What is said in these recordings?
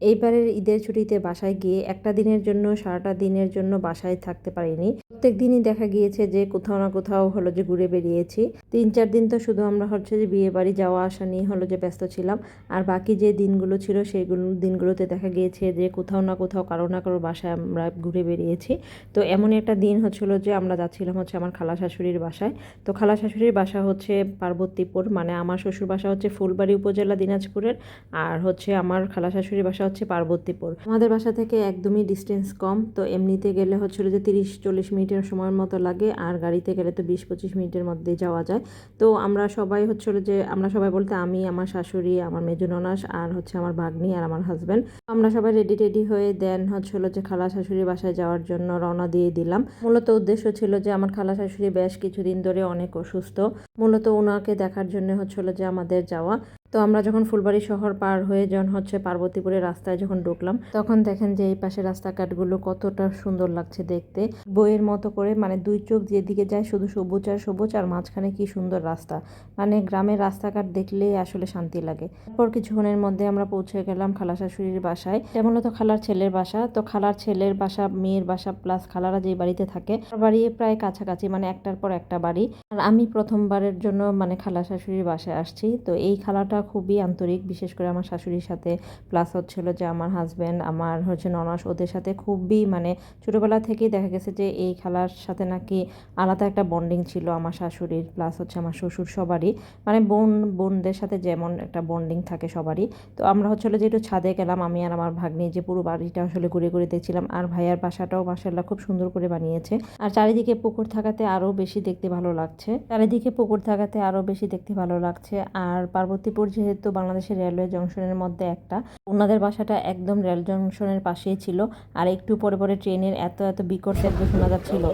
এইবারের ঈদের ছুটিতে বাসায় গিয়ে একটা দিনের জন্য, সারাটা দিনের জন্য বাসায় থাকতে পারিনি। প্রত্যেক দিনই দেখা গিয়েছে যে কোথাও না কোথাও হলো যে ঘুরে বেরিয়েছি। তিন, চার দিন তো শুধু আমরা হচ্ছে যে বিয়ে বাড়ি যাওয়া, আসা নিয়ে হলো যে ব্যস্ত ছিলাম। আর বাকি যে দিনগুলো ছিল সেইগুলো দিনগুলোতে দেখা গিয়েছে যে কোথাও না কোথাও কারও না কারও বাসায় আমরা ঘুরে বেরিয়েছি। তো এমন একটা দিন হচ্ছিল যে আমরা যাচ্ছিলাম হচ্ছে আমার খালা শাশুড়ির বাসায়। তো খালা শাশুড়ির বাসা হচ্ছে পার্বতীপুর মানে আমার শ্বশুর বাসা হচ্ছে ফুলবাড়ি উপজেলা দিনাজপুরের। আর হচ্ছে আমার খালা শাশুড়ির বাসা হচ্ছে পার্বতীপুর। আমাদের বাসা থেকে একদমই ডিস্টেন্স কম, তো এমনিতে গেলে হচ্ছিল যে তিরিশ চল্লিশ মিনিটের সময়ের মতো লাগে, আর গাড়িতে গেলে তো বিশ পঁচিশ মিনিটের মধ্যে যাওয়া যায়। তো আমরা সবাই হচ্ছিল যে, আমরা সবাই বলতে আমি, আমার শাশুড়ি, আমার মেজু ননাস, আর হচ্ছে আমার ভাগ্নি, আর আমার হাজব্যান্ড আমরা সবাই রেডি টেডি হয়ে দেন হচ্ছিল যে খালা শাশুড়ির বাসায় যাওয়ার জন্য রওনা দিয়ে দিলাম। মূলত উদ্দেশ্য ছিল যে, আমার খালা শাশুড়ি বেশ কিছুদিন ধরে অনেক অসুস্থ। মূলত ওনাকে দেখার জন্য হচ্ছিল যে আমাদের যাওয়া। তো আমরা যখন ফুলবাড়ি শহর পার হয়ে যখন হচ্ছে পার্বতীপুরের রাস্তায় যখন ঢুকলাম, তখন দেখেন যে এই পাশে রাস্তাঘাটগুলো কতটা সুন্দর লাগছে দেখতে। বইয়ের মতো করে মানে দুই চোখ যেদিকে যায়, শুধু সবুজ আর সবুজ, আর মাঝখানে কি সুন্দর রাস্তা। মানে গ্রামের রাস্তাঘাট দেখলেই আসলে শান্তি লাগে। তারপর কিছুক্ষণের মধ্যে আমরা পৌঁছে গেলাম খালা শাশুড়ির বাসায়। এটা মূলত খালার ছেলের বাসা। তো খালার ছেলের বাসা, মেয়ের বাসা প্লাস খালারা যে বাড়িতে থাকে বাড়ি প্রায় কাছাকাছি মানে একটার পর একটা বাড়ি। আর আমি প্রথমবারের জন্য মানে খালা শাশুড়ির বাসায় আসছি। তো এই খালাটা খুবই আন্তরিক। বিশেষ করে আমার শাশুড়ির সাথে প্লাস হচ্ছিল যে আমার হাজব্যান্ড আমার হচ্ছে ননাস, ওদের সাথে খুবই মানে ছোটোবেলা থেকেই দেখা গেছে যে এই খেলার সাথে নাকি আলাদা একটা বন্ডিং ছিল আমার শাশুড়ির প্লাস হচ্ছে আমার শ্বশুর সবারই। মানে বোন, বোনদের সাথে যেমন একটা বন্ডিং থাকে সবারই। তো আমরা হচ্ছিল যে একটু ছাদে গেলাম, আমি আর আমার ভাগ্নি যে পুরো বাড়িটা আসলে ঘুরে ঘুরে দেখছিলাম। আর ভাইয়ার বাসাটাও মাসাল্লাহ খুব সুন্দর করে বানিয়েছে। আর চারিদিকে পুকুর থাকাতে আরও বেশি দেখতে ভালো লাগছে। চারিদিকে পুকুর থাকাতে আরও বেশি দেখতে ভালো লাগছে। আর পার্বতীপুর যেহেতু বাংলাদেশের রেলওয়ে জংশনের মধ্যে একটা ওনাদের বাসাটা একদম রেল জংশনের পাশেই ছিল। আর একটু পরে পরে ট্রেনের এত এত বিকট শব্দ শোনা যাচ্ছিল।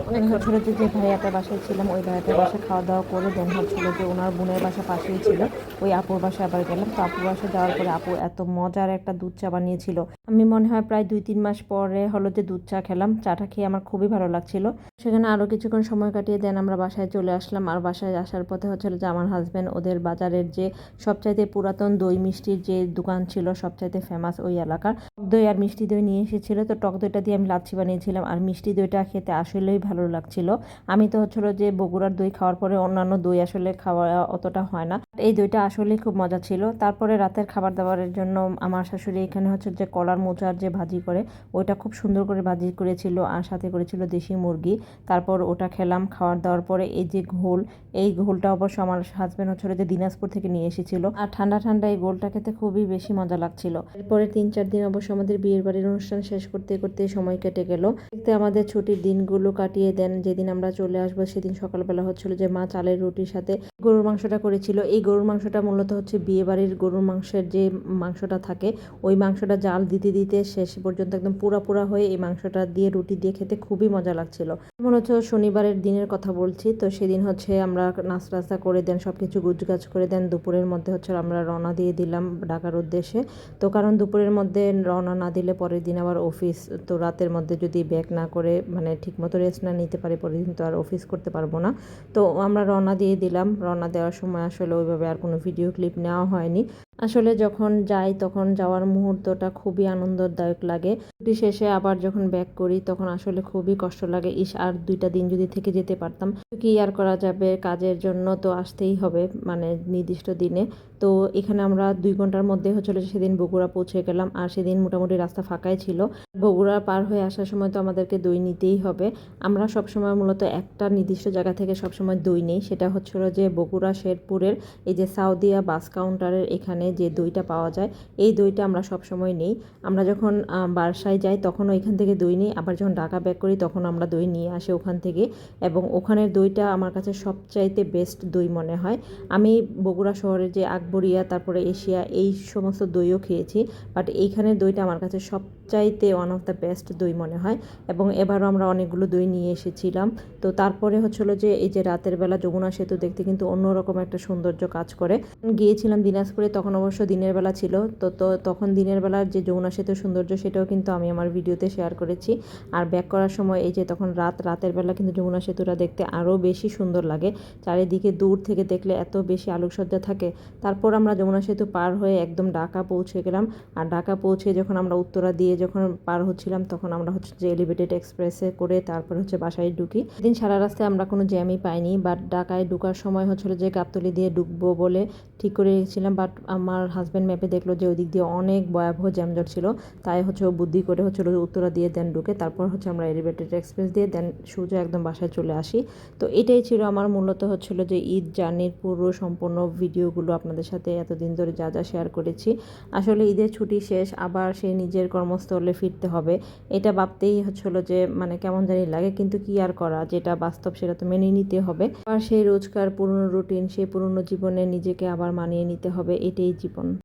ছোট যে ভাইয়াটার বাসায় ছিলাম, ওই ভাইয়াটার বাসায় খাওয়া দাওয়া করে দেন। হচ্ছিল যে ওনার বোনের বাসা পাশেই ছিল। ওই আপুর বাসায় আবার গেলাম। তো আপুর বাসায় যাওয়ার পরে আপু এত মজার একটা দুধ চা বানিয়েছিল। আমি মনে হয় প্রায় দুই তিন মাস পরে হলো যে দুধ চা খেলাম। চাটা খেয়ে আমার খুবই ভালো লাগছিল। সেখানে আরও কিছুক্ষণ সময় কাটিয়ে দেন, আমরা বাসায় চলে আসলাম। আর বাসায় আসার পথে হচ্ছিল যে আমার হাজব্যান্ড ওদের বাজারের যে সবচাইতে পুরাতন দই মিষ্টির যে দোকান ছিল সবচাইতে ফেমাস ওই এলাকার। টক দই আর মিষ্টি দই নিয়ে এসেছিল, তো টক দইটা দিয়ে আমি লাচ্ছি বানিয়েছিলাম আর মিষ্টি দইটা খেতে আসলেই ভালো লাগছিল। আমি তো হচ্ছিল যে বগুড়ার দই খাওয়ার পরে অন্যান্য দই আসলে খাওয়া অতটা হয় না। এই দইটা আসলেই খুব মজা ছিল। তারপরে রাতের খাবার দাবারের জন্য আমার শাশুড়ি এখানে হচ্ছে যে কলার মোচার যে ভাজি করে, ওইটা খুব সুন্দর করে ভাজি করেছিল আর সাথে করেছিল দেশি মুরগি। তারপর ওটা খেলাম, খাওয়ার দাওয়ার পরে এই যে ঘোল, এই ঘোলটা অবশ্য আমার হাজব্যান্ড হচ্ছিল যে দিনাজপুর থেকে নিয়ে এসেছিল। আর ঠান্ডা ঠান্ডা এই গোলটা খেতে খুবই বেশি মজা লাগছিল। এরপরে তিন চার দিন অবশ্য আমাদের বিয়ের বাড়ির অনুষ্ঠান শেষ করতে করতে সময় কেটে গেল। দেখতে আমাদের ছুটির দিনগুলো কাটিয়ে দেন। যেদিন আমরা চলে আসব সেদিন সকালবেলা হচ্ছিল যে মা চালের রুটির সাথে গরুর মাংসটা করেছিল। এই গরুর মাংসটা মূলত হচ্ছে বিয়ে বাড়ির গরুর মাংসের যে মাংসটা থাকে, ওই মাংসটা জাল দিতে দিতে শেষ পর্যন্ত একদম পুরা পুরা হয়ে এই মাংসটা দিয়ে রুটি দিয়ে খেতে খুবই মজা লাগছিল। মনে হচ্ছে শনিবারের দিনের কথা বলছি, তো সেদিন হচ্ছে আমরা নাস্তা টাস্তা করে দেন সব কিছু গুজগাছ করে দেন। দুপুরের মধ্যে হচ্ছে আমরা রওনা দিয়ে দিলাম ঢাকার উদ্দেশ্যে। তো কারণ দুপুরের মধ্যে রওনা না দিলে পরের দিন আবার অফিস, তো রাতের মধ্যে যদি ব্যাক না করে মানে ঠিকমতো রেস্ট না নিতে পারে, পরের দিন তো আর অফিস করতে পারব না। তো আমরা রওনা দিয়ে দিলাম। রওনা দেওয়ার সময় আসলে ওইভাবে আর কোনো ভিডিও ক্লিপ নেওয়া হয়নি। আসলে যখন যাই তখন যাওয়ার মুহূর্তটা খুবই আনন্দদায়ক লাগে। ছুটি শেষে আবার যখন ব্যাক করি তখন আসলে খুবই কষ্ট লাগে। ইস, আর দুইটা দিন যদি থেকে যেতে পারতাম কি আর করা যাবে? কাজের জন্য তো আসতেই হবে মানে নির্দিষ্ট দিনে। তো এখানে আমরা দুই ঘণ্টার মধ্যে হচ্ছিল সেদিন বগুড়া পৌঁছে গেলাম, আর সেদিন মোটামুটি রাস্তা ফাঁকাই ছিল। বগুড়া পার হয়ে আসার সময় তো আমাদেরকে দই নিতেই হবে। আমরা সবসময় মূলত একটা নির্দিষ্ট জায়গা থেকে সবসময় দই নেই। সেটা হচ্ছিল যে বগুড়া শেরপুরের এই যে সাউদিয়া বাস কাউন্টারের এখানে যে দইটা পাওয়া যায়, এই দইটা আমরা সবসময় নেই। আমরা যখন বাসায় যাই তখন ওইখান থেকে দই নিই, আবার যখন ঢাকা ব্যাক করি তখন আমরা দই নিয়ে আসি ওখান থেকে এবং ওখানের দইটা আমার কাছে সবচাইতে বেস্ট দই মনে হয়। আমি বগুড়া শহরের যে আকবরিয়া, তারপরে এশিয়া, এই সমস্ত দইও খেয়েছি বাট এইখানের দইটা আমার কাছে সবচাইতে ওয়ান অফ দ্য বেস্ট দই মনে হয় এবং এবারও আমরা অনেকগুলো দই নিয়ে এসেছিলাম। তো তারপরে হচ্ছিল যে, এই যে রাতের বেলা যমুনা সেতু দেখতে কিন্তু অন্যরকম একটা সৌন্দর্য কাজ করে। গিয়েছিলাম দিনাজপুরে তখন তখন অবশ্য দিনের বেলা ছিল। তো তো তখন দিনের বেলার যে যমুনা সেতুর সৌন্দর্য সেটাও কিন্তু আমি আমার ভিডিওতে শেয়ার করেছি। আর ব্যাক করার সময় এই যে তখন রাত, রাতের বেলা কিন্তু যমুনা সেতুটা দেখতে আরও বেশি সুন্দর লাগে। চারিদিকে দূর থেকে দেখলে এত বেশি আলোকসজ্জা থাকে। তারপর আমরা যমুনা সেতু পার হয়ে একদম ঢাকা পৌঁছে গেলাম। আর ঢাকা পৌঁছে যখন আমরা উত্তরা দিয়ে যখন পার হচ্ছিলাম, তখন আমরা হচ্ছে যে এলিভেটেড এক্সপ্রেসে করে তারপর হচ্ছে বাসায় ঢুকি। দিন সারা রাস্তায় আমরা কোনো জ্যামই পাইনি বাট ঢাকায় ঢুকার সময় হচ্ছিল যে গাবতলি দিয়ে ঢুকবো বলে ঠিক করে রেখেছিলাম বাট আমার হাজব্যান্ড ম্যাপে দেখল যে ওই দিক দিয়ে অনেক ভয়াবহ জ্যামজট ছিল। তাই হচ্ছে ও বুদ্ধি করে হচ্ছিল উত্তরা দিয়ে দেন ঢুকে, তারপর হচ্ছে আমরা এলিভেটেড এক্সপ্রেস দিয়ে দেন সোজা একদম বাসায় চলে আসি। তো এটাই ছিল আমার মূলত হচ্ছিল যে ঈদ জার্নির পুরো সম্পূর্ণ ভিডিওগুলো আপনাদের সাথে এতদিন ধরে যা যা শেয়ার করেছি। আসলে ঈদের ছুটি শেষ, আবার সে নিজের কর্মস্থলে ফিরতে হবে। এটা ভাবতেই হচ্ছিল যে মানে কেমন জানি লাগে, কিন্তু কি আর করা, যেটা বাস্তব সেটা তো মেনে নিতে হবে। আর সেই রোজকার পুরনো রুটিন সেই পুরনো জীবনে নিজেকে আবার মানিয়ে নিতে হবে, এটাই জীবন।